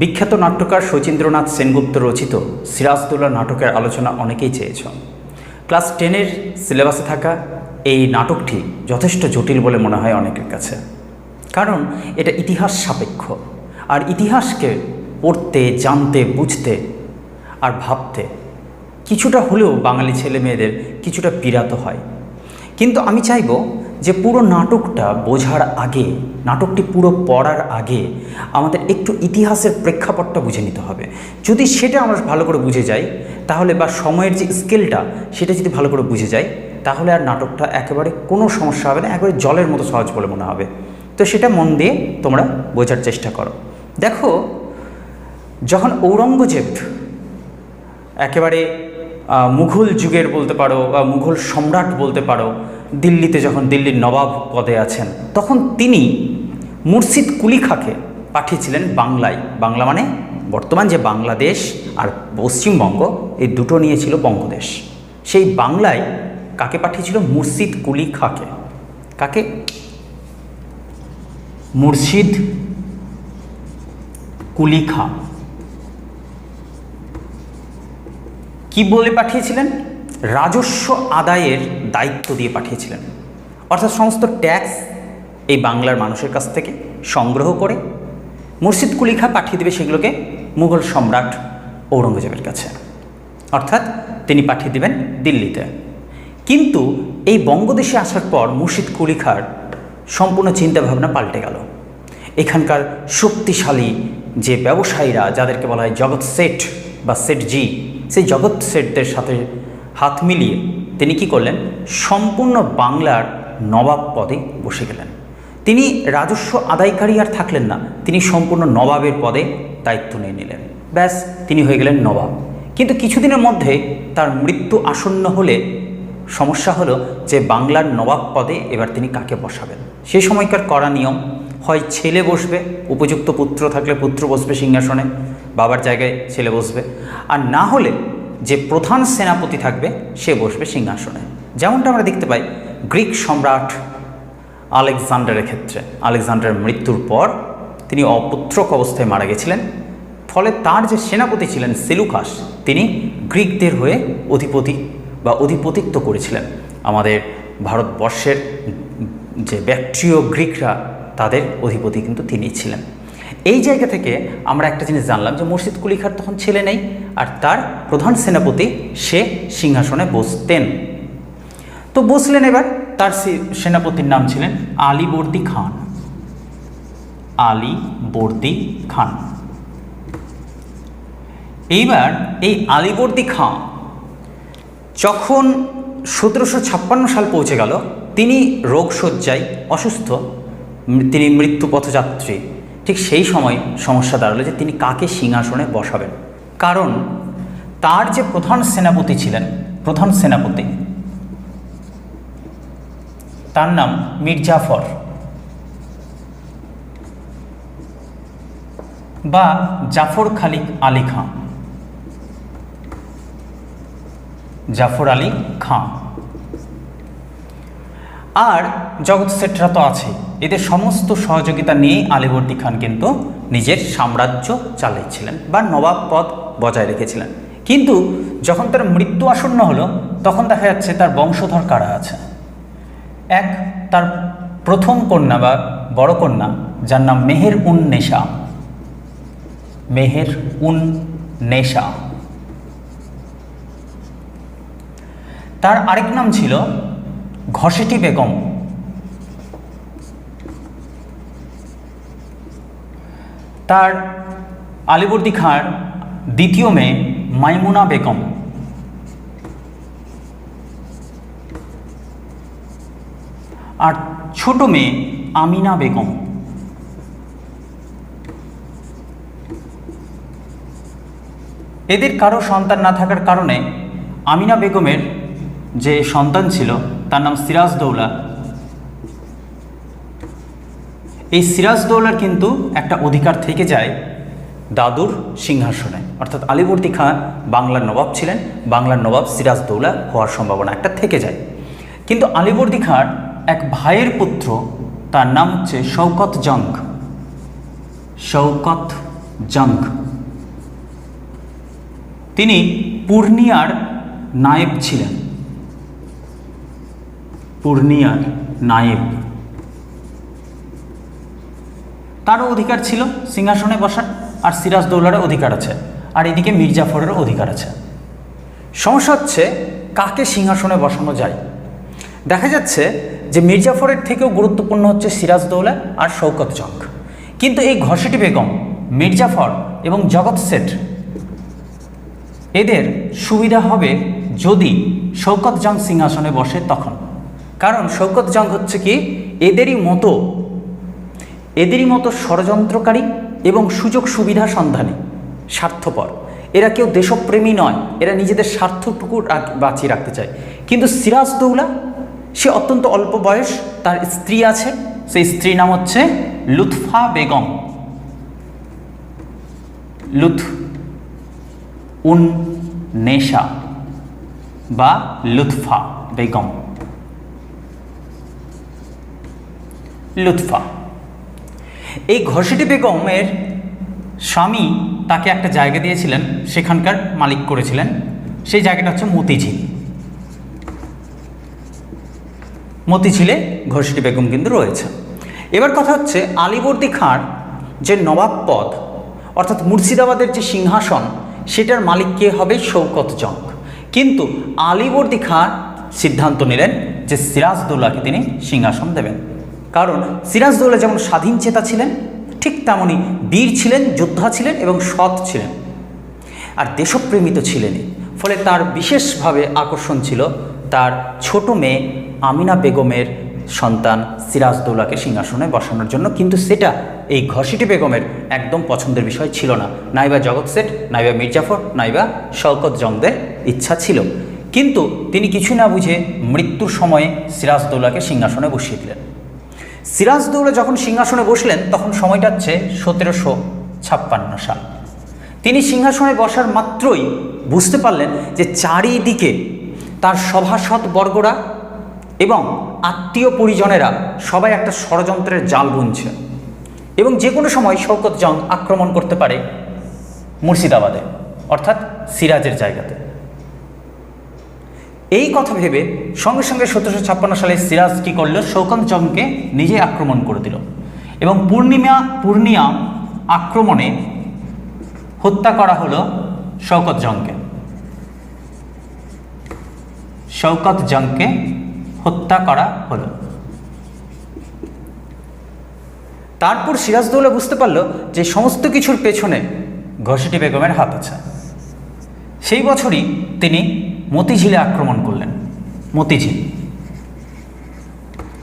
বিখ্যাত নাট্যকার শচীন্দ্রনাথ সেনগুপ্ত রচিত সিরাজদৌল্লা নাটকের আলোচনা অনেকেই চেয়েছ। ক্লাস টেনের সিলেবাসে থাকা এই নাটকটি যথেষ্ট জটিল বলে মনে হয় অনেকের কাছে। কারণ এটা ইতিহাস সাপেক্ষ, আর ইতিহাসকে পড়তে, জানতে, বুঝতে আর ভাবতে কিছুটা হলেও বাঙালি ছেলে মেয়েদের কিছুটা পীড়াত হয়। কিন্তু আমি চাইব যে পুরো নাটকটা বোঝার আগে, নাটকটি পুরো পড়ার আগে আমাদের একটু ইতিহাসের প্রেক্ষাপটটা বুঝে নিতে হবে। যদি সেটা আমরা ভালো করে বুঝে যাই, তাহলে বা সময়ের যে স্কেলটা, সেটা যদি ভালো করে বুঝে যাই, তাহলে আর নাটকটা একেবারে কোনো সমস্যা হবে না, একেবারে জলের মতো সহজ বলে মনে হবে। তো সেটা মন দিয়ে তোমরা বোঝার চেষ্টা করো। দেখো, যখন ঔরঙ্গজেব একেবারে মুঘল যুগের বলতে পারো বা মুঘল সম্রাট বলতে পারো দিল্লিতে যখন দিল্লির নবাব পদে আছেন, তখন তিনি মুর্শিদ কুলি খাকে পাঠিয়েছিলেন বাংলায়। বাংলা মানে বর্তমান যে বাংলাদেশ আর পশ্চিমবঙ্গ, এই দুটো নিয়েছিল বঙ্গদেশ। সেই বাংলায় কাকে পাঠিয়েছিল? মুর্শিদ কুলি খাকে কাকে? মুর্শিদ কুলি খা কি বলে পাঠিয়েছিলেন? রাজস্ব আদায়ের দায়িত্ব দিয়ে পাঠিয়েছিলেন। অর্থাৎ সমস্ত ট্যাক্স এই বাংলার মানুষের কাছ থেকে সংগ্রহ করে মুর্শিদ কুলিখা পাঠিয়ে দেবে সেগুলোকে মুঘল সম্রাট ঔরঙ্গজেবের কাছে। অর্থাৎ তিনি পাঠিয়ে দেবেন দিল্লিতে। কিন্তু এই বঙ্গদেশে আসার পর মুর্শিদ কুলিখার সম্পূর্ণ চিন্তাভাবনা পাল্টে গেল। এখানকার শক্তিশালী যে ব্যবসায়ীরা, যাদেরকে বলা হয় জগৎ সেঠ বা সেটজি সেই জগৎ সেটদের সাথে হাত মিলিয়ে তিনি কি করলেন? সম্পূর্ণ বাংলার নবাব পদে বসে গেলেন। তিনি রাজস্ব আদায়কারী আর থাকলেন না, তিনি সম্পূর্ণ নবাবের পদে দায়িত্ব নিয়ে নিলেন। ব্যাস, তিনি হয়ে গেলেন নবাব। কিন্তু কিছুদিনের মধ্যে তার মৃত্যু আসন্ন হলে সমস্যা হলো যে বাংলার নবাব পদে এবার তিনি কাকে বসাবেন? সে সময়কার করা নিয়ম, হয় ছেলে বসবে, উপযুক্ত পুত্র থাকলে পুত্র বসবে সিংহাসনে, বাবার জায়গায় ছেলে বসবে। আর না হলে যে প্রধান সেনাপতি থাকবে, সে বসবে সিংহাসনে। যেমনটা আমরা দেখতে পাই, গ্রিক সম্রাট আলেকজান্ডারের ক্ষেত্রে। আলেকজান্ডারের মৃত্যুর পর তিনি অপুত্রক অবস্থায় মারা গেছিলেন। ফলে তার যে সেনাপতি ছিলেন সেলুকাস, তিনি গ্রিকদের হয়ে অধিপতি বা অধিপতিত্ব করেছিলেন। আমাদের ভারতবর্ষের যে ব্যাকট্রিয় গ্রিকরা, তাদের অধিপতি কিন্তু তিনি ছিলেন। এই জায়গা থেকে আমরা একটা জিনিস জানলাম যে মুর্শিদ কুলিখার তখন ছেলে নেই। আর তার প্রধান সেনাপতি সে সিংহাসনে বসতেন। তো বসলেন এবার, তার সেনাপতির নাম ছিলেন আলীবর্দী খান। আলীবর্দী খান। এইবার এই আলীবর্দী খাঁ যখন সতেরোশো ছাপ্পান্ন সাল পৌঁছে গেল, তিনি রোগশয্যায় অসুস্থ। তিনি মৃত্যু পথযাত্রী ঠিক সেই সময় সমস্যা দাঁড়াল যে তিনি কাকে সিংহাসনে বসাবেন। কারণ তার যে প্রধান সেনাপতি ছিলেন, প্রধান সেনাপতি, তার নাম মির্জাফর। বা জাফর খালিক আলী খাঁ জাফর আলী খাঁ আর জগৎ সেটরা তো আছে, এদের সমস্ত সহযোগিতা নিয়ে আলিবর্দী খান কিন্তু নিজের সাম্রাজ্য চালিয়েছিলেন বা নবাব পদ বজায় রেখেছিলেন। কিন্তু যখন তার মৃত্যু আসন্ন হলো, তখন দেখা যাচ্ছে তার বংশধর কারা আছে? এক, তার প্রথম কন্যা বা বড় কন্যা, যার নাম মেহের উন নেশা। মেহের উন নেশা। তার আরেক নাম ছিল ঘসেটি বেগম। তার আলিবর্দী খাঁর দ্বিতীয় মেয়ে মাইমুনা বেগম। আর ছোট মেয়ে আমিনা বেগম। এদের কারও সন্তান না থাকার কারণে আমিনা বেগমের যে সন্তান ছিল, তার নাম সিরাজ দৌলা। এই সিরাজ দৌলার কিন্তু একটা অধিকার থেকে যায় দাদুর সিংহাসনে। অর্থাৎ আলিবর্দী খান বাংলার নবাব ছিলেন, বাংলার নবাব সিরাজ দৌলা হওয়ার সম্ভাবনা একটা থেকে যায়। কিন্তু আলিবর্দী খাঁর এক ভাইয়ের পুত্র, তার নাম হচ্ছে শৌকত জং শৌকত জং তিনি পূর্ণিয়ার নায়েব ছিলেন। পূর্ণিয়ার নায়েব। তারও অধিকার ছিল সিংহাসনে বসার। আর সিরাজদৌলারও অধিকার আছে, আর এদিকে মির্জাফরেরও অধিকার আছে। সমস্যা হচ্ছে কাকে সিংহাসনে বসানো যায়। দেখা যাচ্ছে যে মির্জাফরের থেকেও গুরুত্বপূর্ণ হচ্ছে সিরাজদৌলা আর শৌকত জং কিন্তু এই ঘসেটি বেগম, মির্জাফর এবং জগৎ শেঠ এদের সুবিধা হবে যদি শৌকত জং সিংহাসনে বসে তখন। কারণ শৌকত জং হচ্ছে কি, এদেরই মতো এদেরই মতো ষড়যন্ত্রকারী এবং সুযোগ সুবিধা সন্ধানে, স্বার্থপর। এরা কেউ দেশপ্রেমী নয়, এরা নিজেদের স্বার্থটুকু বাঁচিয়ে রাখতে চায়। কিন্তু সিরাজদৌলা সে অত্যন্ত অল্প বয়স, তার স্ত্রী আছে, সেই স্ত্রীর নাম হচ্ছে লুৎফা বেগম। লুৎ উন নেশা বা লুৎফা বেগম। লুৎফা। এই ঘসেটি বেগমের স্বামী তাকে একটা জায়গা দিয়েছিলেন, সেখানকার মালিক করেছিলেন। সেই জায়গাটা হচ্ছে মতিঝিল। মতিঝিলে ঘসেটি বেগম কিন্তু রয়েছে। এবার কথা হচ্ছে আলিবর্দী খাঁর যে নবাব পদ, অর্থাৎ মুর্শিদাবাদের যে সিংহাসন, সেটার মালিক কে হবে শৌকত জং। কিন্তু আলিবর্দী খাঁর সিদ্ধান্ত নিলেন যে সিরাজদৌল্লাকে তিনি সিংহাসন দেবেন। কারণ সিরাজদৌল্লা যেমন স্বাধীন চেতা ছিলেন, ঠিক তেমনই বীর ছিলেন, যোদ্ধা ছিলেন এবং সৎ ছিলেন। আর দেশপ্রেমী তো ছিলেনই ফলে তার বিশেষভাবে আকর্ষণ ছিল তার ছোট মেয়ে আমিনা বেগমের সন্তান সিরাজদৌলাকে সিংহাসনে বসানোর জন্য। কিন্তু সেটা এই ঘসিটি বেগমের একদম পছন্দের বিষয় ছিল না। নাইবা জগৎ শেঠ, নাইবা মির্জাফর নাইবা শওকত জংদের ইচ্ছা ছিল। কিন্তু তিনি কিছু না বুঝে মৃত্যুর সময়ে সিরাজদৌলাকে সিংহাসনে বসিয়ে দিলেন। সিরাজদৌলা যখন সিংহাসনে বসলেন, তখন সময়টা হচ্ছে সতেরোশো ছাপ্পান্ন সাল। তিনি সিংহাসনে বসার মাত্রই বুঝতে পারলেন যে চারিদিকে তার সভাসদ বর্গরা এবং আত্মীয় পরিজনেরা সবাই একটা ষড়যন্ত্রের জাল বুনছে এবং যে কোনো সময় শওকত জং আক্রমণ করতে পারে মুর্শিদাবাদে, অর্থাৎ সিরাজের জায়গাতে। এই কথা ভেবে সঙ্গে সঙ্গে সতেরোশো ছাপ্পান্ন সালে সিরাজ কী করল? শৌকত জংকে নিজে আক্রমণ করে দিল। এবং পূর্ণিমা, পূর্ণিয়া আক্রমণে হত্যা করা হলো শৌকত জংকে শৌকত জংকে হত্যা করা হলো। তারপর সিরাজদৌল্লা বুঝতে পারল যে সমস্ত কিছুর পেছনে ঘসেটি বেগমের হাত আছে। সেই বছরই তিনি মতিঝিলে আক্রমণ করলেন। মতিঝিল।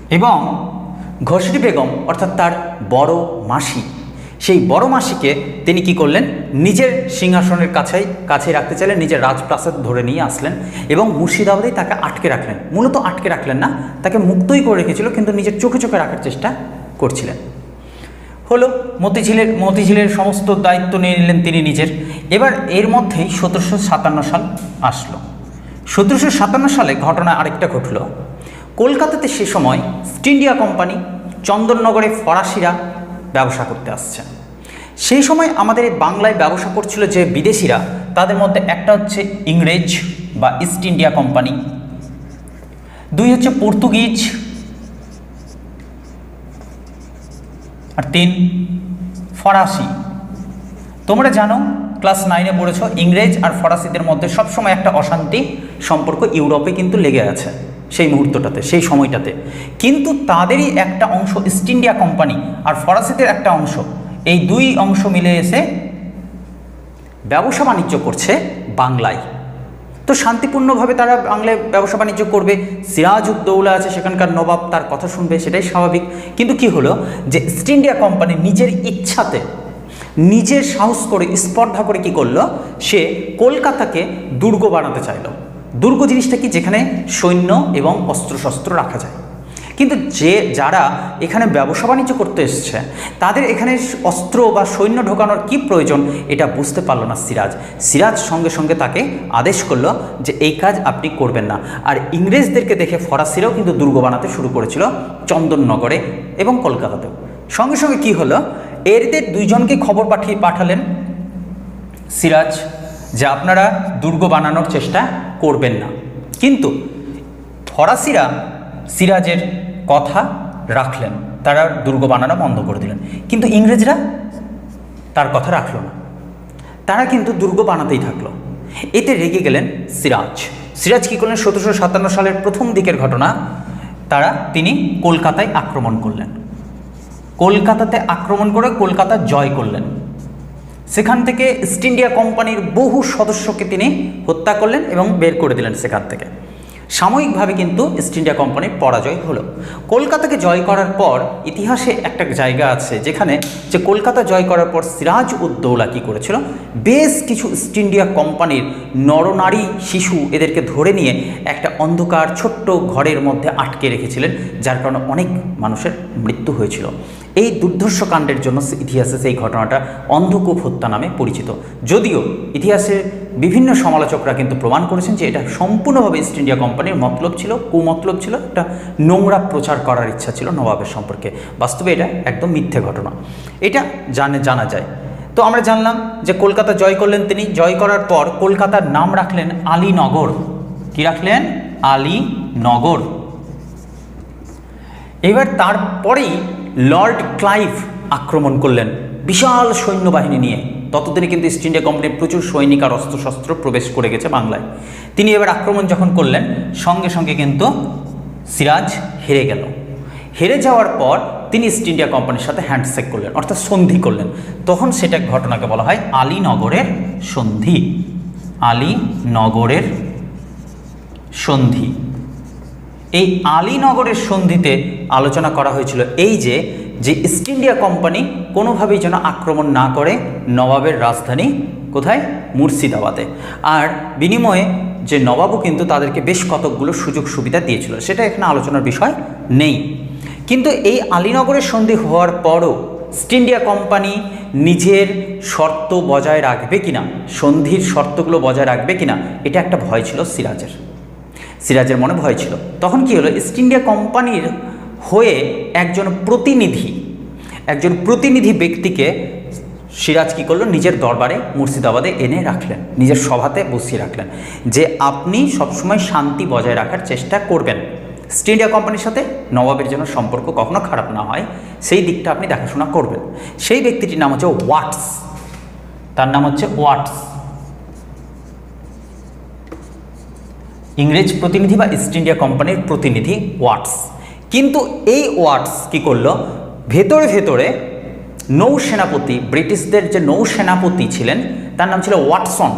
এবং ঘসেটি বেগম, অর্থাৎ তার বড় মাসি, সেই বড় মাসিকে তিনি কি করলেন? নিজের সিংহাসনের কাছেই কাছে রাখতে চাইলেন, নিজের রাজপ্রাসাদ ধরে নিয়ে আসলেন এবং মুর্শিদাবাদেই তাকে আটকে রাখলেন। মূলত আটকে রাখলেন না, তাকে মুক্তই করে রেখেছিল, কিন্তু নিজের চোখে চোখে রাখার চেষ্টা করছিলেন। হলো, মতিঝিলের মতিঝিলের সমস্ত দায়িত্ব নিয়ে নিলেন তিনি নিজের। এবার এর মধ্যেই সতেরোশো সাতান্ন সাল আসলো। সতেরোশো সাতান্ন সালে ঘটনা আরেকটা ঘটল। কলকাতাতে সে সময় ইস্ট ইন্ডিয়া কোম্পানি চন্দননগরে ফরাসিরা ব্যবসা করতে আসছে। সেই সময় আমাদের বাংলায় ব্যবসা করছিল যে বিদেশিরা, তাদের মধ্যে একটা হচ্ছে ইংরেজ বা ইস্ট ইন্ডিয়া কোম্পানি দুই হচ্ছে পর্তুগিজ, আর তিন ফরাসি। তোমরা জানো ক্লাস নাইনে পড়েছো, ইংরেজ আর ফরাসিদের মধ্যে সবসময় একটা অশান্তি সম্পর্ক ইউরোপে কিন্তু লেগে আছে সেই মুহূর্তটাতে, সেই সময়টাতে। কিন্তু তাদেরই একটা অংশ, ইস্ট ইন্ডিয়া কোম্পানি আর ফরাসিদের একটা অংশ, এই দুই অংশ মিলে এসে ব্যবসা বাণিজ্য করছে বাংলায়। তো শান্তিপূর্ণভাবে তারা বাংলায় ব্যবসা বাণিজ্য করবে সিরাজ উদ্দৌলা আছে, সেখানকার নবাব তার কথা শুনবে, সেটাই স্বাভাবিক। কিন্তু কি হলো? যে ইস্ট ইন্ডিয়া কোম্পানি নিজের ইচ্ছাতে নিজের সাহস করে, স্পর্ধা করে কি করল? সে কলকাতাকে দুর্গ বানাতে চাইলো। দুর্গ জিনিসটা কি? যেখানে সৈন্য এবং অস্ত্রশস্ত্র রাখা যায়। কিন্তু যে, যারা এখানে ব্যবসা বাণিজ্য করতে এসছে, তাদের এখানে অস্ত্র বা সৈন্য ঢোকানোর কি প্রয়োজন এটা বুঝতে পারল না সিরাজ। সিরাজ সঙ্গে সঙ্গে তাকে আদেশ করল যে, এই কাজ আপনি করবেন না। আর ইংরেজদেরকে দেখে ফরাসিরাও কিন্তু দুর্গ বানাতে শুরু করেছিল চন্দননগরে এবং কলকাতাতেও। সঙ্গে সঙ্গে কি হলো? এদের দুইজনকে খবর পাঠিয়ে পাঠালেন সিরাজ যে আপনারা দুর্গ বানানোর চেষ্টা করবেন না। কিন্তু ফরাসিরা সিরাজের কথা রাখলেন, তারা দুর্গ বানানো বন্ধ করে দিলেন। কিন্তু ইংরেজরা তার কথা রাখল না। তারা কিন্তু দুর্গ বানাতেই থাকল। এতে রেগে গেলেন সিরাজ। সিরাজ কী করলেন? সতেরোশো সাতান্ন সালের প্রথম দিকের ঘটনা, তারা তিনি কলকাতায় আক্রমণ করলেন। কলকাতাতে আক্রমণ করে কলকাতা জয় করলেন। সেখান থেকে ইস্ট ইন্ডিয়া কোম্পানির বহু সদস্যকে তিনি হত্যা করলেন এবং বের করে দিলেন সেখান থেকে। সাময়িকভাবে কিন্তু ইস্ট ইন্ডিয়া কোম্পানির পরাজয় হলো। কলকাতাকে জয় করার পর ইতিহাসে একটা জায়গা আছে যেখানে যে কলকাতা জয় করার পর সিরাজ উদ্দৌলা কী করেছিল? বেশ কিছু ইস্ট ইন্ডিয়া কোম্পানির নরনারী শিশু এদেরকে ধরে নিয়ে একটা অন্ধকার ছোট্ট ঘরের মধ্যে আটকে রেখেছিলেন, যার কারণে অনেক মানুষের মৃত্যু হয়েছিল। এই দুর্ধর্ষ কাণ্ডের জন্য ইতিহাসে সেই ঘটনাটা অন্ধকূপ হত্যা নামে পরিচিত। যদিও ইতিহাসে বিভিন্ন সমালোচকরা কিন্তু প্রমাণ করেছেন যে এটা সম্পূর্ণভাবে ইস্ট ইন্ডিয়া কোম্পানির মতলব ছিল, কুমতলব ছিল, একটা নোংরা প্রচার করার ইচ্ছা ছিল নবাবের সম্পর্কে। বাস্তবে এটা একদম মিথ্যে ঘটনা। এটা জানে, জানা যায়। তো আমরা জানলাম যে কলকাতা জয় করলেন তিনি। জয় করার পর কলকাতার নাম রাখলেন আলীনগর। কি রাখলেন? আলীনগর। এবার তারপরেই লর্ড ক্লাইভ আক্রমণ করলেন বিশাল সৈন্যবাহিনী নিয়ে। ততদিনে কিন্তু ইস্ট ইন্ডিয়া কোম্পানির প্রচুর সৈনিক আর অস্ত্রশস্ত্র প্রবেশ করে গেছে বাংলায়। তিনি এবার আক্রমণ যখন করলেন, সঙ্গে সঙ্গে কিন্তু সিরাজ হেরে গেল। হেরে যাওয়ার পর তিনি ইস্ট ইন্ডিয়া কোম্পানির সাথে হ্যান্ডশেক করলেন, অর্থাৎ সন্ধি করলেন। তখন সেটা ঘটনাকে বলা হয় আলীনগরের সন্ধি। আলীনগরের সন্ধি। এই আলীনগরের সন্ধিতে আলোচনা করা হয়েছিল এই যে যে ইস্ট ইন্ডিয়া কোম্পানি কোনোভাবেই যেন আক্রমণ না করে নবাবের রাজধানী কোথায়? মুর্শিদাবাদে। আর বিনিময়ে যে নবাবও কিন্তু তাদেরকে বেশ কতকগুলো সুযোগ সুবিধা দিয়েছিল, সেটা এখানে আলোচনার বিষয় নেই। কিন্তু এই আলীনগরের সন্ধি হওয়ার পরও ইস্ট ইন্ডিয়া কোম্পানি নিজের শর্ত বজায় রাখবে কিনা, সন্ধির শর্তগুলো বজায় রাখবে কিনা, এটা একটা ভয় ছিল সিরাজের। সিরাজের মনে ভয় ছিল। তখন কি হলো? ইস্ট ইন্ডিয়া কোম্পানির একজন প্রতিনিধি একজন প্রতিনিধি ব্যক্তিকে সিরাজ কী করল? নিজের দরবারে মুর্শিদাবাদে এনে রাখলেন, নিজের সভাতে বসিয়ে রাখলেন যে আপনি সবসময় শান্তি বজায় রাখার চেষ্টা করবেন। ইস্ট ইন্ডিয়া কোম্পানির সাথে নবাবের জন্য সম্পর্ক কখনো খারাপ না হয়, সেই দিকটা আপনি দেখাশোনা করবেন। সেই ব্যক্তিটির নাম হচ্ছে ওয়াটস, তার নাম হচ্ছে ওয়াটস। ইংরেজ প্রতিনিধি বা ইস্ট ইন্ডিয়া কোম্পানির প্রতিনিধি ওয়াটস। কিন্তু এই ওয়াটস কি করল? ভেতরে ভেতরে নৌসেনাপতি, ব্রিটিশদের যে নৌসেনাপতি ছিলেন, তার নাম ছিল ওয়াটসন।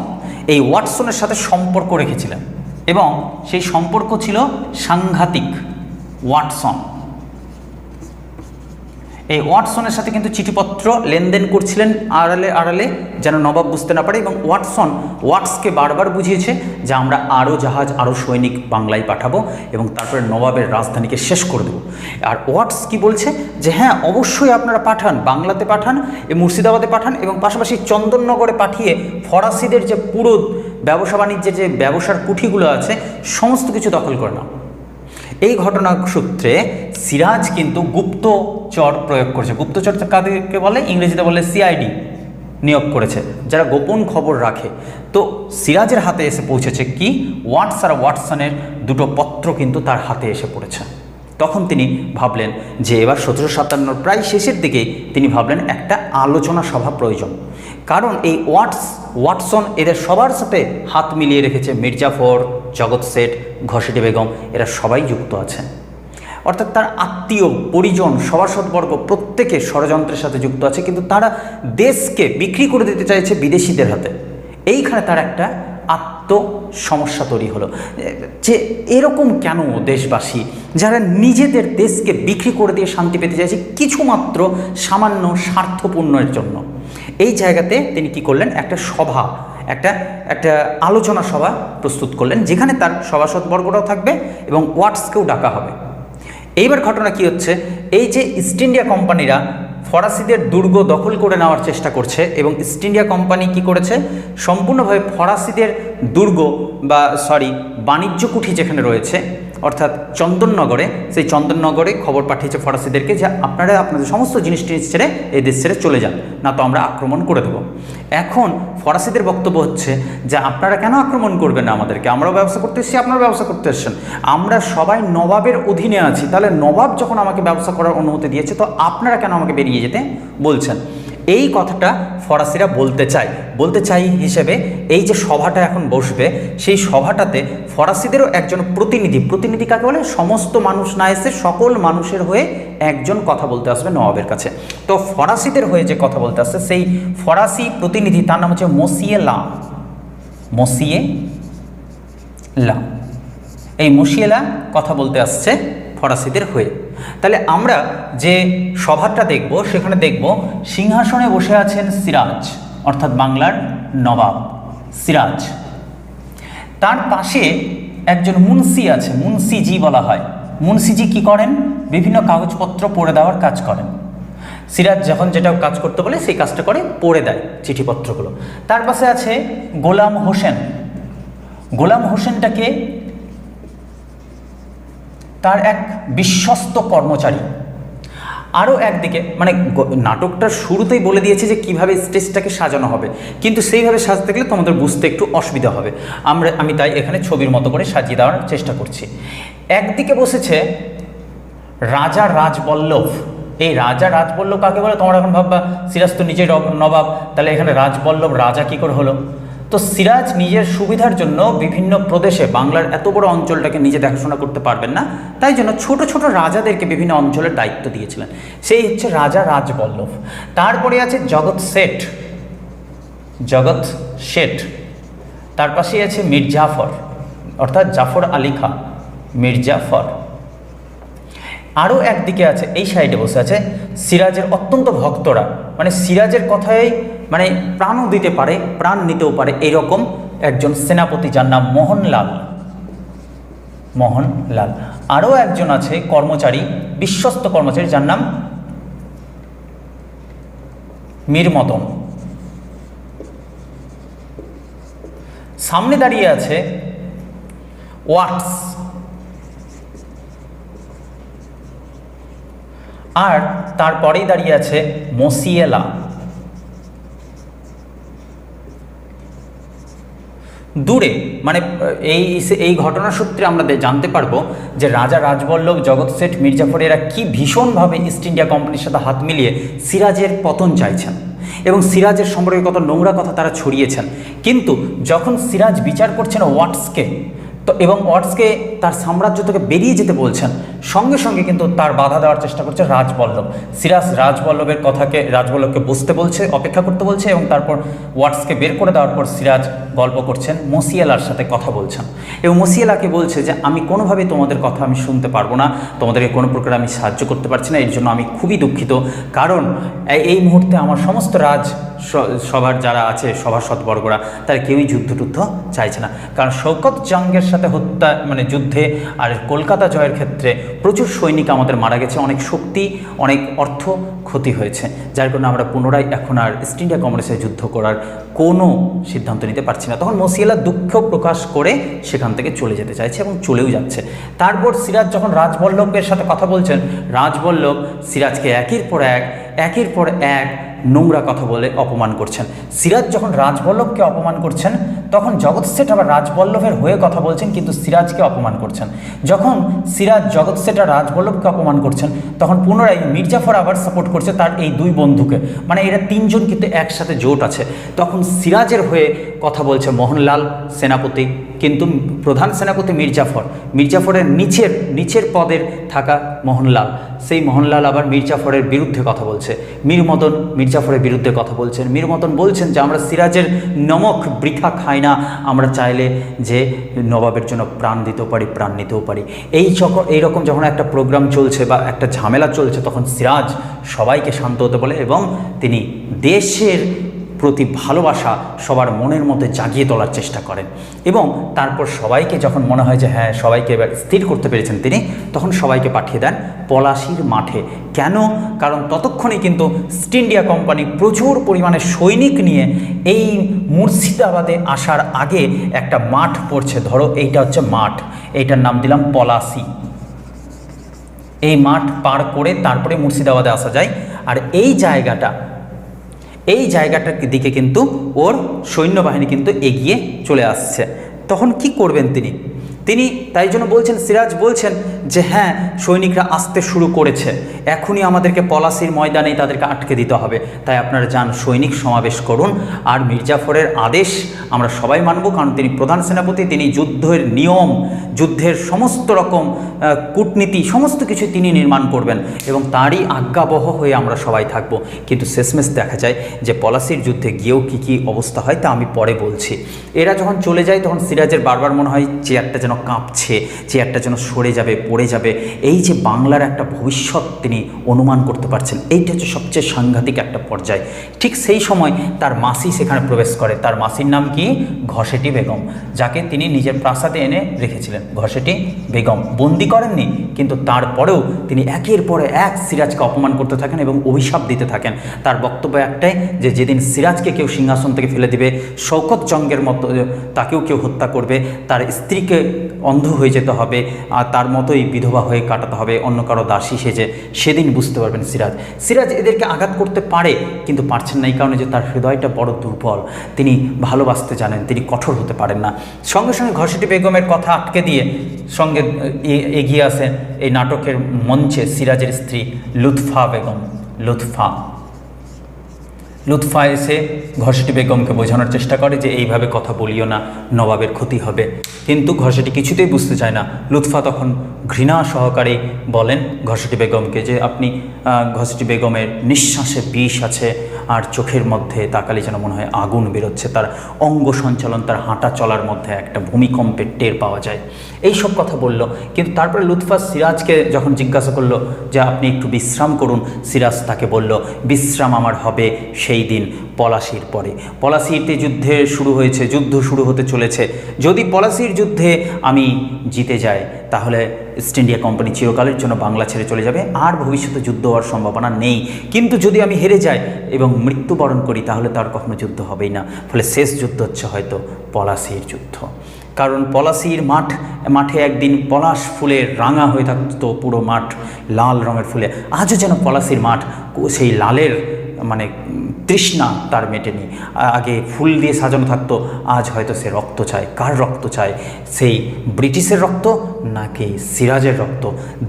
এই ওয়াটসনের সাথে সম্পর্ক রেখেছিলেন এবং সেই সম্পর্ক ছিল সাংঘাতিক। ওয়াটসন। এই ওয়াটসনের সাথে কিন্তু চিঠিপত্র লেনদেন করছিলেন আড়ালে আড়ালে, যেন নবাব বুঝতে না পারে, এবং ওয়াটসন ওয়াটসকে বারবার বুঝিয়েছে যে আমরা আরও জাহাজ, আরও সৈনিক বাংলায় পাঠাবো এবং তারপরে নবাবের রাজধানীকে শেষ করে দেবো। আর ওয়াটস কি বলছে? যে হ্যাঁ অবশ্যই আপনারা পাঠান, বাংলাতে পাঠান মুর্শিদাবাদে পাঠান, এবং পাশাপাশি চন্দননগরে পাঠিয়ে ফরাসিদের যে পুরো ব্যবসা বাণিজ্যের যে ব্যবসার কুঠিগুলো আছে, সমস্ত কিছু দখল করে নাও। এই ঘটনার সূত্রে সিরাজ কিন্তু গুপ্তচর প্রয়োগ করেছে। গুপ্তচর কাদেরকে বলে? ইংরেজিতে বলে সিআইডি নিয়োগ করেছে, যারা গোপন খবর রাখে। তো সিরাজের হাতে এসে পৌঁছেছে কি? ওয়াটস আর ওয়াটসনের দুটো পত্র কিন্তু তার হাতে এসে পড়েছে। তখন তিনি ভাবলেন যে এবার সতেরোশো সাতান্নর প্রায় শেষের দিকে তিনি ভাবলেন একটা আলোচনা সভা প্রয়োজন। কারণ এই ওয়াটস, ওয়াটসন এদের সবার সাথে হাত মিলিয়ে রেখেছে মির্জাফর, জগৎ শেঠ ঘসেটি বেগম, এরা সবাই যুক্ত আছে অর্থাৎ তার আত্মীয়, পরিজন সভাসদবর্গ প্রত্যেকে ষড়যন্ত্রের সাথে যুক্ত আছে, কিন্তু তারা দেশকে বিক্রি করে দিতে চাইছে বিদেশিদের হাতে। এইখানে তার একটা আত্ম সমস্যা তৈরি হলো। যে এরকম কেন দেশবাসী, যারা নিজেদের দেশকে বিক্রি করে দিয়ে শান্তি পেতে চাইছে কিছুমাত্র সামান্য স্বার্থপূর্ণের জন্য। এই জায়গাতে তিনি কি করলেন? একটা সভা, একটা একটা আলোচনা সভা প্রস্তুত করলেন, যেখানে তার সভাসদবর্গরাও থাকবে এবং ওয়াটসকেও ডাকা হবে। এইবার ঘটনা কি হচ্ছে? এই যে ইস্ট ইন্ডিয়া কোম্পানিরা ফরাসিদের দুর্গ দখল করে নেওয়ার চেষ্টা করছে এবং ইস্ট ইন্ডিয়া কোম্পানি কি করেছে? সম্পূর্ণভাবে ফরাসিদের দুর্গ বা সরি বাণিজ্য কুঠি যেখানে রয়েছে অর্থাৎ চন্দননগরে, সেই চন্দননগরে খবর পাঠিয়েছে ফরাসিদেরকে যে আপনারা আপনাদের সমস্ত জিনিস টিনিস ছেড়ে এই দেশ ছেড়ে চলে যান, না তো আমরা আক্রমণ করে দেবো। এখন ফরাসিদের বক্তব্য হচ্ছে যে আপনারা কেন আক্রমণ করবেন না আমাদেরকে? আমরাও ব্যবসা করতে এসেছি আপনারা ব্যবসা করতে এসেছেন। আমরা সবাই নবাবের অধীনে আছি। তাহলে নবাব যখন আমাকে ব্যবসা করার অনুমতি দিয়েছে, তো আপনারা কেন আমাকে বেরিয়ে যেতে বলছেন? এই কথাটা ফরাসিরা বলতে চায়। বলতে চাই হিসেবে এই যে সভাটা এখন বসবে, সেই সভাটাতে ফরাসিদেরও একজন প্রতিনিধি প্রতিনিধি কাকে বলে? সমস্ত মানুষ না এসে সকল মানুষের হয়ে একজন কথা বলতে আসবে নবাবের কাছে। তো ফরাসিদের হয়ে যে কথা বলতে আসছে, সেই ফরাসি প্রতিনিধি, তার নাম হচ্ছে মসিয়ে লা। মসিয়ে লা। এই মসিয়েলা কথা বলতে আসছে ফরাসিদের হয়ে। তাহলে আমরা যে সভাটা দেখব, সেখানে দেখব সিংহাসনে বসে আছেন সিরাজ, অর্থাৎ বাংলার নবাব সিরাজ। তার পাশে একজন মুন্সি আছে, মুন্সিজি বলা হয়। মুন্সিজি কি করেন? বিভিন্ন কাগজপত্র পড়ে দেওয়ার কাজ করেন। সিরাজ যখন যেটা কাজ করতে বলে, সেই কাজটা করে, পড়ে দেয় চিঠিপত্রগুলো। তার পাশে আছে গোলাম হোসেন। গোলাম হোসেনটাকে তার এক বিশ্বস্ত কর্মচারী। আরও একদিকে মানে নাটকটার শুরুতেই বলে দিয়েছে যে কীভাবে স্টেজটাকে সাজানো হবে। কিন্তু সেইভাবে সাজাতে গেলে তোমাদের বুঝতে একটু অসুবিধা হবে। আমরা, আমি তাই এখানে ছবির মতো করে সাজিয়ে দেওয়ার চেষ্টা করছি। একদিকে বসেছে রাজা রাজবল্লভ। এই রাজা রাজবল্লভ কাকে বলে? তোমরা এখন ভাববা সিরাজ তো নিজের নবাব, তাহলে এখানে রাজবল্লভ রাজা কি করে হলো? তো সিরাজ নিজের সুবিধার জন্য বিভিন্ন প্রদেশে বাংলার এত বড় অঞ্চলটাকে নিজে দেখাশোনা করতে পারবেন না। তাই জন্য ছোট ছোট রাজাদেরকে বিভিন্ন অঞ্চলের দায়িত্ব দিয়েছিলেন। সেই হচ্ছে রাজা রাজবল্লভ। তারপরে আছে জগৎ শেঠ। জগৎ শেঠ। তার পাশেই আছে মির্জাফর। অর্থাৎ জাফর আলী খান মির্জাফর। আরও একদিকে আছে, এই সাইডে বসে আছে সিরাজের অত্যন্ত ভক্তরা। মানে সিরাজের কথাই মানে প্রাণও দিতে পারে, প্রাণ নিতেও পারে এইরকম একজন সেনাপতি যার নাম মোহনলাল। মোহনলাল। আরও একজন আছে কর্মচারী, বিশ্বস্ত কর্মচারী যার নাম মীর মদন সামনে দাঁড়িয়ে আছে ওয়াটস। আর তারপরেই দাঁড়িয়ে আছে মসিয়েলা। দূরে। মানে এই এই ঘটনা সূত্রে আমরা জানতে পারব যে রাজা রাজবল্লভ, জগৎ শেঠ, মির্জাফর এরা কী ভীষণভাবে ইস্ট ইন্ডিয়া কোম্পানির সাথে হাত মিলিয়ে সিরাজের পতন চাইছেন এবং সিরাজের সম্পর্কে কত নোংরা কথা তারা ছড়িয়েছেন। কিন্তু যখন সিরাজ বিচার করছেন ওয়াটসকে তো এবং ওয়াটসকে তার সাম্রাজ্য থেকে বেরিয়ে যেতে বলছেন। সঙ্গে সঙ্গে কিন্তু তার বাধা দেওয়ার চেষ্টা করছে রাজবল্লভ। সিরাজ রাজবল্লভের কথাকে, রাজবল্লভকে বুঝতে বলছে, অপেক্ষা করতে বলছে এবং তারপর ওয়াটসকে বের করে দেওয়ার পর সিরাজ গল্প করছেন, মসিয়ালার সাথে কথা বলছেন। এবং মসিয়ালাকে বলছে যে, আমি কোনোভাবেই তোমাদের কথা আমি শুনতে পারব না। তোমাদেরকে কোনো প্রকার আমি সাহায্য করতে পারছি না। এর জন্য আমি খুবই দুঃখিত। কারণ এই- মুহূর্তে আমার সমস্ত রাজ সভার যারা আছে সভাসদবর্গরা তারা কেউই যুদ্ধ টুদ্ধ চাইছে না। কারণ শৌকত জঙ্গের সাথে হত্যা মানে যুদ্ধে আর কলকাতা জয়ের ক্ষেত্রে প্রচুর সৈনিক আমাদের মারা গেছে, অনেক শক্তি, অনেক অর্থ ক্ষতি হয়েছে, যার কারণে আমরা পুনরায় এখন আর ইস্ট ইন্ডিয়া কংগ্রেসে যুদ্ধ করার কোনো সিদ্ধান্ত নিতে পারছি না। তখন মসিয়েলা দুঃখ প্রকাশ করে সেখান থেকে চলে যেতে চাইছে এবং চলেও যাচ্ছে। তারপর সিরাজ যখন রাজবল্লভের সাথে কথা বলছেন, রাজবল্লভ সিরাজকে একের পর এক, একের পর এক নোংরা কথা বলে অপমান করছেন। সিরাজ যখন রাজবল্লভকে অপমান করছেন, তখন জগৎ শেঠ আবার রাজবল্লভের হয়ে কথা বলছেন, কিন্তু সিরাজকে অপমান করছেন। যখন সিরাজ, জগৎ শেঠ আর রাজবল্লভকে অপমান করছেন, তখন পুনরায় মির্জাফর আবার সাপোর্ট করছে তার এই দুই বন্ধুকে। মানে এরা তিনজন কিন্তু একসাথে জোট আছে। তখন সিরাজের হয়ে কথা বলছে মোহনলাল সেনাপতি কিন্তু প্রধান সেনাপতি মির্জাফর, মির্জাফরের নিচের নিচের পদের থাকা মোহনলাল, সেই মোহনলাল আবার মির্জাফরের বিরুদ্ধে কথা বলছে। মীর মদন মির্জাফরের বিরুদ্ধে কথা বলছেন। মীর মদন বলছেন যে, আমরা সিরাজের নমক বৃথা খাই না, আমরা চাইলে যে নবাবের জন্য প্রাণ দিতেও পারি, প্রাণ নিতেও পারি। এই যখন এইরকম যখন একটা প্রোগ্রাম চলছে বা একটা ঝামেলা চলছে, তখন সিরাজ সবাইকে শান্ত হতে বলে এবং তিনি দেশের প্রতি ভালোবাসা সবার মনের মধ্যে জাগিয়ে তোলার চেষ্টা করেন। এবং তারপর সবাইকে যখন মনে হয় যে হ্যাঁ সবাইকে এবার স্থির করতে পেরেছেন তিনি, তখন সবাইকে পাঠিয়ে দেন পলাশির মাঠে। কেন? কারণ ততক্ষণে কিন্তু ইস্ট ইন্ডিয়া কোম্পানি প্রচুর পরিমাণে সৈনিক নিয়ে এই মুর্শিদাবাদে আসার আগে একটা মাঠ পড়ছে। ধরো, এইটা হচ্ছে মাঠ। এইটার নাম দিলাম পলাশি। এই মাঠ পার করে তারপরে মুর্শিদাবাদে আসা যায়। আর এই জায়গাটা এই জায়গাটার দিকে কিন্তু ওর সৈন্যবাহিনী কিন্তু এগিয়ে চলে আসছে। তখন কি করবেন তিনি? তিনি তাই জন্য বলছেন, সিরাজ বলছেন যে হ্যাঁ সৈনিকরা আসতে শুরু করেছে। এখনই আমাদেরকে পলাশির ময়দানেই তাদেরকে আটকে দিতে হবে। তাই আপনারা যান, সৈনিক সমাবেশ করুন। আর মির্জাফরের আদেশ আমরা সবাই মানব, কারণ তিনি প্রধান সেনাপতি, তিনি যুদ্ধের নিয়ম, যুদ্ধের সমস্ত রকম কূটনীতি, সমস্ত কিছু তিনি নির্মাণ করবেন এবং তারই আজ্ঞাবহ হয়ে আমরা সবাই থাকব। কিন্তু শেষমেশ দেখা যায় যে পলাশির যুদ্ধে গিয়েও কী কী অবস্থা হয় তা আমি পরে বলছি। এরা যখন চলে যায়, তখন সিরাজের বারবার মনে হয় চেয়ারটা যেন কাঁপছে, চেয়ারটা যেন সরে যাবে পড়ে যাবে। এই যে বাংলার একটা ভবিষ্যৎ তিনি অনুমান করতে পারছেন, এইটা হচ্ছে সবচেয়ে সাংঘাতিক একটা পর্যায়। ঠিক সেই সময় তার মাসি সেখানে প্রবেশ করে। তার মাসির নাম কি? ঘষেটি বেগম, যাকে তিনি নিজের প্রাসাদে এনে রেখেছিলেন। ঘসেটি বেগম। বন্দি করেননি, কিন্তু তারপরেও তিনি একের পরে এক সিরাজকে অপমান করতে থাকেন এবং অভিশাপ দিতে থাকেন। তার বক্তব্য একটাই যে, যেদিন সিরাজকে কেউ সিংহাসন থেকে ফেলে দিবে শৌকত জঙ্গের মতো তাকেও কেউ হত্যা করবে। তার স্ত্রীকে অন্ধ হয়ে যেতে হবে, আর তার মতোই বিধবা হয়ে কাটাতে হবে, অন্য কারও দাসী সেজে। সেদিন বুঝতে পারবেন সিরাজ। সিরাজ এদেরকে আঘাত করতে পারে, কিন্তু পারছেন না, এই কারণে যে তার হৃদয়টা বড় দুর্বল। তিনি ভালোবাসতে জানেন, তিনি কঠোর হতে পারেন না। সঙ্গে সঙ্গে ঘসেটি বেগমের কথা আটকে দিয়ে সঙ্গে এগিয়ে আসেন এই নাটকের মঞ্চে সিরাজের স্ত্রী লুৎফা বেগম। লুৎফা। লুৎফা এসে ঘষেটি বেগমকে বোঝানোর চেষ্টা করে যে এইভাবে কথা বলিও না, নবাবের ক্ষতি হবে। কিন্তু ঘষেটি কিছুতেই বুঝতে চায় না। লুৎফা তখন ঘৃণা সহকারে বলেন ঘষেটি বেগমকে যে আপনি ঘসেটি বেগমের নিঃশ্বাসে বিষ আছে, আর চোখের মধ্যে তাকালে যেন মনে হয় আগুন বেরোচ্ছে। তার অঙ্গ সঞ্চালন, তার হাঁটা চলার মধ্যে একটা ভূমিকম্পের টের পাওয়া যায়। এই সব কথা বলল, কিন্তু তারপরে লুৎফা সিরাজকে যখন জিজ্ঞাসা করল যে, আপনি একটু বিশ্রাম করুন, সিরাজ তাকে বলল, বিশ্রাম আমার হবে সেই দিন পলাশির পরে। পলাশিতে যুদ্ধে শুরু হয়েছে, যুদ্ধ শুরু হতে চলেছে। যদি পলাশির যুদ্ধে আমি জিতে যাই, তাহলে ইস্ট ইন্ডিয়া কোম্পানি চিরকালের জন্য বাংলা ছেড়ে চলে যাবে। আর ভবিষ্যতে যুদ্ধ হওয়ার সম্ভাবনা নেই। কিন্তু যদি আমি হেরে যাই এবং মৃত্যুবরণ করি, তাহলে তার কখনো যুদ্ধ হবেই না। ফলে শেষ যুদ্ধ হচ্ছে হয়তো পলাশির যুদ্ধ। কারণ পলাশির মাঠ, মাঠে একদিন পলাশ ফুলের রাঙা হয়ে থাকতো পুরো মাঠ, লাল রঙের ফুলে। আজও যেন পলাশির মাঠ, সেই লালের মানে তৃষ্ণা তার মেটেনি। আগে ফুল দিয়ে সাজানো থাকতো, আজ হয়তো সে রক্ত চায়। কার রক্ত চায়? সেই ব্রিটিশের রক্ত নাকি সিরাজের রক্ত?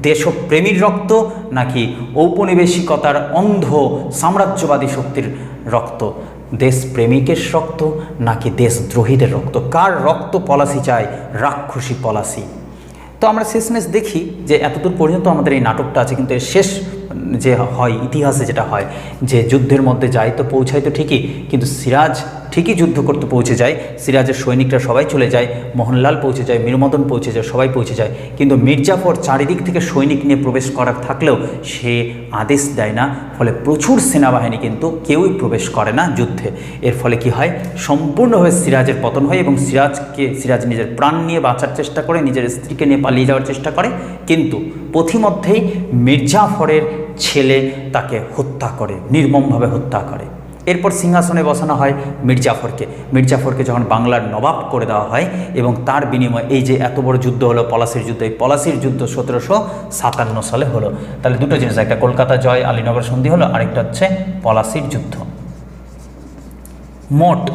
দেশপ্রেমীর রক্ত নাকি ঔপনিবেশিকতার অন্ধ সাম্রাজ্যবাদী শক্তির রক্ত? দেশপ্রেমিকের রক্ত নাকি দেশদ্রোহীদের রক্ত? কার রক্ত পলাশি চায়? রাক্ষসী পলাশি। তো আমরা শেষমেশ দেখি যে এতদূর পর্যন্ত আমাদের এই নাটকটা আছে, কিন্তু এর শেষ যে হয়, ইতিহাসে যেটা হয়, যে যুদ্ধের মধ্যে যায় তো পৌঁছায় তো ঠিকই, কিন্তু সিরাজ ঠিকই যুদ্ধ করতে পৌঁছে যায়, সিরাজের সৈনিকরা সবাই চলে যায়, মোহনলাল পৌঁছে যায়, মীরমদন পৌঁছে যায়, সবাই পৌঁছে যায়, কিন্তু মির্জাফর চারিদিক থেকে সৈনিক নিয়ে প্রবেশ করার থাকলেও সে আদেশ দেয় না, ফলে প্রচুর সেনাবাহিনী কিন্তু কেউই প্রবেশ করে না যুদ্ধে। এর ফলে কি হয়? সম্পূর্ণভাবে সিরাজের পতন হয় এবং সিরাজকে, সিরাজ নিজের প্রাণ নিয়ে বাঁচার চেষ্টা করে, নিজের স্ত্রীকে নিয়ে পালিয়ে যাওয়ার চেষ্টা করে, কিন্তু পথিমধ্যেই মির্জাফরের ছেলে তাকে হত্যা করে, নির্মমভাবে হত্যা করে। এরপর সিংহাসনে বসানো হয় মির্জাফরকে। মির্জাফরকে যখন বাংলার নবাব করে দেওয়া হয় এবং তার বিনিময়ে এই যে এত বড় যুদ্ধ হলো, পলাশির যুদ্ধ, এই পলাশির যুদ্ধ সতেরোশো সাতান্ন সালে হলো। তাহলে দুটো জিনিস, একটা কলকাতা জয়, আলীনগর সন্ধি হলো, আরেকটা হচ্ছে পলাশির যুদ্ধ। মোট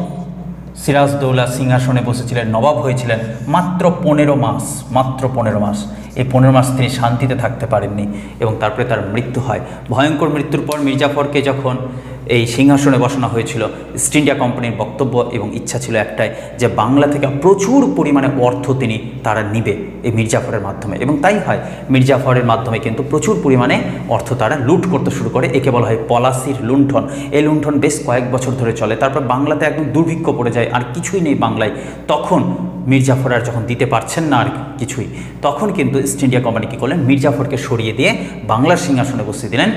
সিরাজদৌল্লা সিংহাসনে বসেছিলেন, নবাব হয়েছিলেন মাত্র পনেরো মাস, মাত্র পনেরো মাস। এই পনেরো মাস তিনি শান্তিতে থাকতে পারেননি এবং তারপরে তার মৃত্যু হয়। ভয়ঙ্কর মৃত্যুর পর মির্জাফরকে যখন এই সিংহাসনে বসানো হয়েছিল ইস্ট ইন্ডিয়া কোম্পানির বক্তব্য এবং ইচ্ছা ছিল একটাই যে বাংলা থেকে প্রচুর পরিমাণে অর্থ তিনি, তারা নিবে এই মির্জাফরের মাধ্যমে। এবং তাই হয়, মির্জাফরের মাধ্যমে কিন্তু প্রচুর পরিমাণে অর্থ তারা লুট করতে শুরু করে। একে বলা হয় পলাশির লুণ্ঠন। এই লুণ্ঠন বেশ কয়েক বছর ধরে চলে। তারপর বাংলাতে একদম দুর্ভিক্ষ পড়ে যায়, আর কিছুই নেই বাংলায়। তখন মির্জাফর আর যখন দিতে পারছেন না আর কিছুই, তখন কিন্তু ইস্ট ইন্ডিয়া কোম্পানি কী করলেন? মির্জাফরকে সরিয়ে দিয়ে বাংলার সিংহাসনে বসিয়ে দিলেন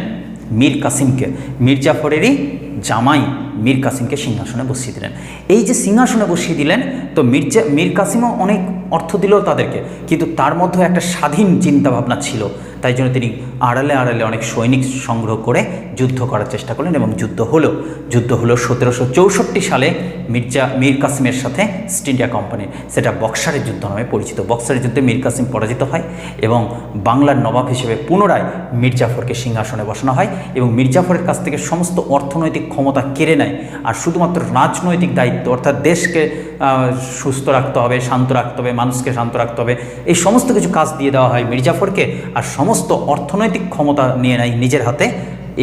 মীর কাসিমকে, মীর জাফরেরই জামাই মীর কাসিমকে সিংহাসনে বসিয়ে দিলেন। এই যে সিংহাসনে বসিয়ে দিলেন, তো মির্জা মীর কাসিমও অনেক অর্থ দিল তাদেরকে। কিন্তু তার মধ্যে একটা স্বাধীন চিন্তাভাবনা ছিল। তাই জন্য তিনি আড়ালে আড়ালে অনেক সৈনিক সংগ্রহ করে যুদ্ধ করার চেষ্টা করলেন এবং যুদ্ধ হলো। যুদ্ধ হলো সতেরোশো চৌষট্টি সালে মির্জা, মীর কাসিমের সাথে ইস্ট ইন্ডিয়া কোম্পানির সেটা বক্সারের যুদ্ধ নামে পরিচিত। বক্সারের যুদ্ধে মীর কাসিম পরাজিত হয় এবং বাংলার নবাব হিসেবে পুনরায় মির্জাফরকে সিংহাসনে বসানো হয় এবং মির্জাফরের কাছ থেকে সমস্ত অর্থনৈতিক ক্ষমতা কেড়ে নেয়। আর শুধুমাত্র রাজনৈতিক দায়িত্ব, অর্থাৎ দেশকে সুস্থ রাখতে হবে, শান্ত রাখতে হবে মানুষকে শান্ত রাখতে হবে। এই সমস্ত কিছু কাজ দিয়ে দেওয়া হয় মির্জাফরকে আর সমস্ত অর্থনৈতিক ক্ষমতা নিয়ে নেয় নিজের হাতে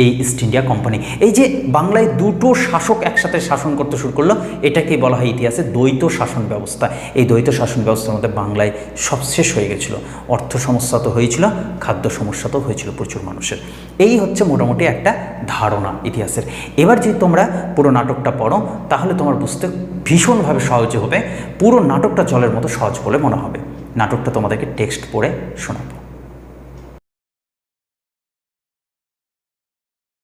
এই ইস্ট ইন্ডিয়া কোম্পানি এই যে বাংলায় দুটো শাসক একসাথে শাসন করতে শুরু করল, এটাকেই বলা হয় ইতিহাসে দ্বৈত শাসন ব্যবস্থা। এই দ্বৈত শাসন ব্যবস্থার মধ্যে বাংলায় সব শেষ হয়ে গেছিল। অর্থ সমস্যা তো হয়েছিল, খাদ্য সমস্যা তো হয়েছিল প্রচুর মানুষের। এই হচ্ছে মোটামুটি একটা ধারণা ইতিহাসের। এবার যদি তোমরা পুরো নাটকটা পড়ো, তাহলে তোমার বুঝতে ভীষণভাবে সহজে হবে। পুরো নাটকটা চলের মতো সহজ বলে মনে হবে। নাটকটা তোমাদেরকে টেক্সট পড়ে শোনাবো।